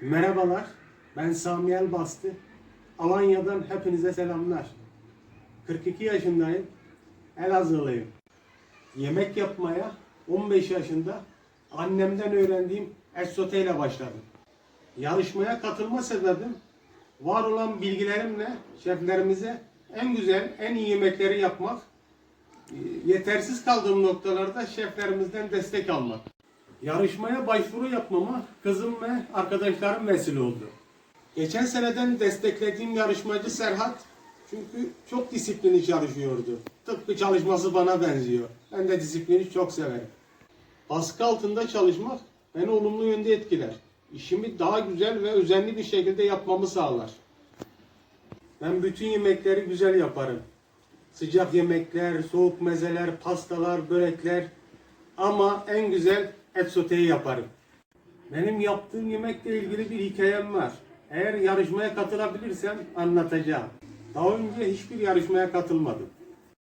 Merhabalar, ben Sami Elbastı. Alanya'dan hepinize selamlar. 42 yaşındayım, Elazığlıyım. Yemek yapmaya 15 yaşında annemden öğrendiğim esote ile başladım. Yarışmaya katılma sebebim var olan bilgilerimle şeflerimize en güzel, en iyi yemekleri yapmak, e, yetersiz kaldığım noktalarda şeflerimizden destek almak. Yarışmaya başvuru yapmama kızım ve arkadaşlarım vesile oldu. Geçen seneden desteklediğim yarışmacı Serhat çünkü çok disiplinli çalışıyordu. Tıpkı çalışması bana benziyor. Ben de disiplini çok severim. Baskı altında çalışmak beni olumlu yönde etkiler. İşimi daha güzel ve özenli bir şekilde yapmamı sağlar. Ben bütün yemekleri güzel yaparım. Sıcak yemekler, soğuk mezeler, pastalar, börekler ama en güzel et soteyi yaparım. Benim yaptığım yemekle ilgili bir hikayem var. Eğer yarışmaya katılabilirsem anlatacağım. Daha önce hiçbir yarışmaya katılmadım.